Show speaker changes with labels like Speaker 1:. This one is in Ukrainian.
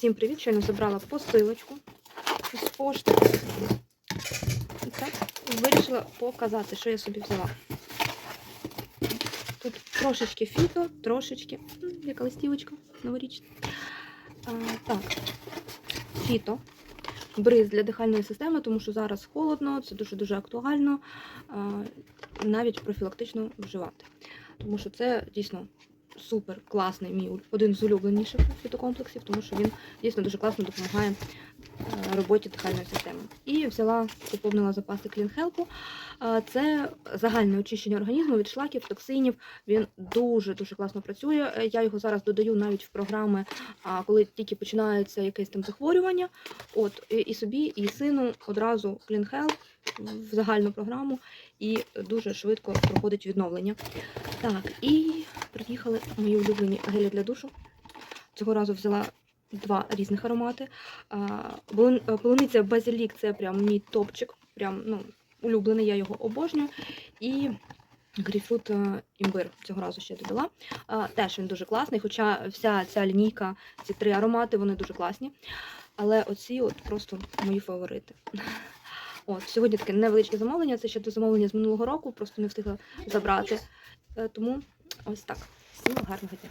Speaker 1: Всім привіт! Щойно забрала посилочку з пошти. І так, вирішила показати, що я собі взяла. Тут трошечки фіто, трошечки. м, Яка листівочка новорічна. Так, фіто. Бриз для дихальної системи, тому що зараз холодно, це дуже-дуже актуально. Навіть профілактично вживати. Тому що це дійсно супер класний мій один з улюбленіших фітокомплексів, тому що він дійсно дуже класно допомагає е, роботі дихальної системи. І взяла, поповнила запаси Е, Це загальне очищення організму від шлаків, токсинів. Він дуже дуже класно працює. Е, Я його зараз додаю навіть в програми, коли тільки починається якесь там захворювання. От і- собі, і сину одразу Clean в загальну програму, і дуже швидко проходить відновлення. Так, і приїхали мої улюблені гелі для душу. Цього разу взяла два різних аромати. Е, Полуниця базилік це прям мій топчик, прям ну, улюблений, я його обожнюю. І грейпфрут е, імбир цього разу ще додала. Теж він дуже класний, хоча вся ця лінійка, ці три аромати, вони дуже класні. Але оці от просто мої фаворити. От, сьогодні таке невеличке замовлення, це ще до замовлення з минулого року, просто не встигла забрати. Е, Тому ось так. Всім гарного дня.